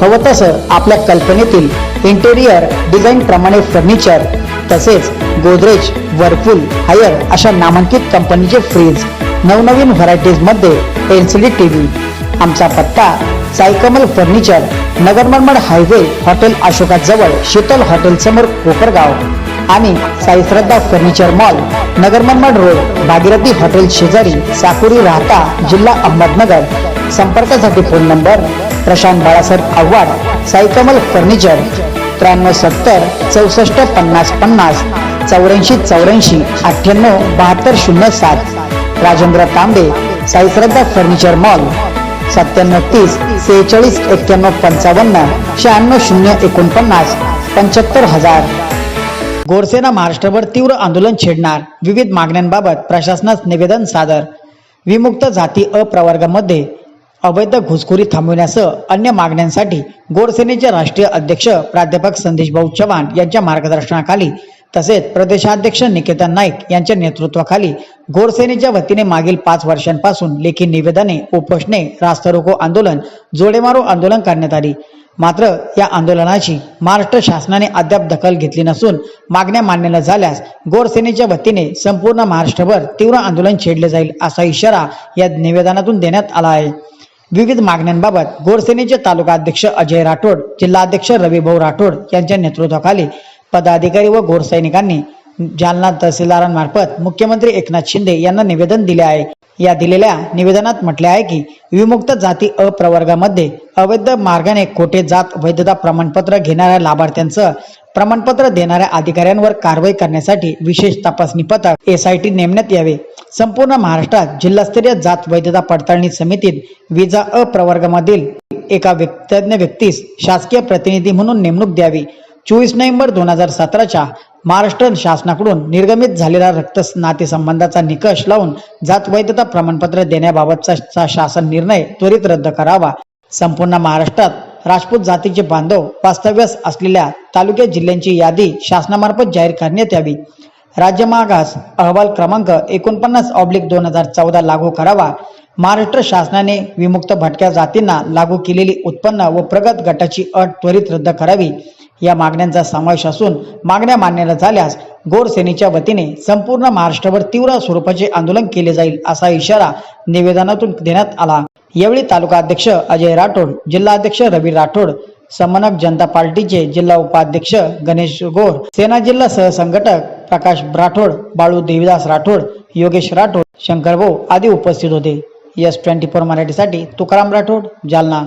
हवं तसं आपल्या कल्पनेतील इंटेरियर डिझाईन प्रमाणे फर्निचर तसेच गोदरेज वरपूल हायर अशा नामांकित कंपनीचे फ्रीज नवनवीन व्हरायटीजमध्ये L C D T V आमचा पत्ता Saikamal furniture Nagarmanmad highway hotel अशोकाजवळ Sheetal hotel समोर कोपरगाव आणि Sai Shraddha furniture mall Nagarmanmad road Bhagirathi hotel शेजारी साकुरी राहता जिल्हा अहमदनगर. संपर्कासाठी phone number Prashant Balasaheb Avhad Saikamal furniture त्र्याण्णव सत्तर चौसष्ट पन्नास पन्नास चौऱ्याऐंशी चौऱ्याऐंशी अठ्ठ्याण्णव बहात्तर शून्य सात राजेंद्र तांबे साईश्रद्धा फर्निचर मॉल सत्त्याण्णव तीस सेहेचाळीस एक्क्याण्णव पंचावन्न शहाण्णव शून्य एकोणपन्नास पंच्याहत्तर हजार. गोरसेना महाराष्ट्रभर तीव्र आंदोलन छेडणार विविध मागण्यांबाबत प्रशासनास निवेदन सादर. विमुक्त जाती अप्रवर्गामध्ये अवैध घुसखोरी थांबविण्यासह अन्य मागण्यांसाठी गोडसेनेचे राष्ट्रीय अध्यक्ष प्राध्यापक संदेश भाऊ चव्हाण यांच्या मार्गदर्शनाखाली तसेच प्रदेशाध्यक्ष निकेतन नाईक यांच्या नेतृत्वाखाली गोरसेनेच्या वतीने मागील पाच वर्षांपासून लेखी निवेदने उपोषणे रास्ता रोको आंदोलन जोडेमारो आंदोलन करण्यात आली. मात्र या आंदोलनाची महाराष्ट्र शासनाने अद्याप दखल घेतली नसून मागण्या मान्य न झाल्यास गोरसेनेच्या वतीने संपूर्ण महाराष्ट्रभर तीव्र आंदोलन छेडले जाईल असा इशारा या निवेदनातून देण्यात आला आहे. विविध मागण्यांबाबत गोरसेनेचे तालुका अध्यक्ष अजय राठोड जिल्हाध्यक्ष रविभाऊ राठोड यांच्या नेतृत्वाखाली पदाधिकारी व गोरसैनिकांनी जालना तहसीलदारांमार्फत मुख्यमंत्री एकनाथ शिंदे यांना निवेदन दिले आहे. या दिलेल्या निवेदनात म्हटले आहे की विमुक्त जाती अप्रवर्गामध्ये अवैध मार्गाने खोटे जात वैधता प्रमाणपत्र घेणाऱ्या लाभार्थ्यांचं प्रमाणपत्र देणाऱ्या अधिकाऱ्यांवर कारवाई करण्यासाठी विशेष तपासणी पथक एस आय टी नेमण्यात यावे. संपूर्ण महाराष्ट्रात जिल्हास्तरीय जात वैधता पडताळणी समितीत विजा अप्रवर्गामधील एका तज्ज्ञ व्यक्तीस शासकीय प्रतिनिधी म्हणून नेमणूक द्यावी. चोवीस नोव्हेंबर दोन हजार सतराच्या महाराष्ट्र शासनाकडून निर्गमित झालेला रक्त नातेसंबंधाचा निकष लावून जात वैधता प्रमाणपत्र देण्याबाबतचा शासन निर्णय त्वरित रद्द करावा. संपूर्ण महाराष्ट्रात राजपूत जातीचे बांधव वास्तव्यास असलेल्या तालुक्या जिल्ह्यांची यादी शासनामार्फत जाहीर करण्यात यावी. राज्य मागास अहवाल क्रमांक एकोणपन्नास ऑब्लिक दोन हजार चौदा लागू करावा. महाराष्ट्र शासनाने विमुक्त भटक्या जातींना लागू केलेली उत्पन्न व प्रगत गटाची अट त्वरित रद्द करावी. या मागण्यांचा समावेश असून मागण्या मान्य झाल्यास गोर सेनेच्या वतीने संपूर्ण महाराष्ट्रभर तीव्र स्वरूपाचे आंदोलन केले जाईल असा इशारा निवेदनातून देण्यात आला. यावेळी तालुका अध्यक्ष अजय राठोड जिल्हाध्यक्ष रवी राठोड समनक जनता पार्टीचे जिल्हा उपाध्यक्ष गणेश गोर सेना जिल्हा सहसंघटक प्रकाश राठोड बाळू देवीदास राठोड योगेश राठोड शंकर भाऊ आदी उपस्थित होते. एस ट्वेंटी फोर मराठीसाठी तुकाराम राठोड जालना.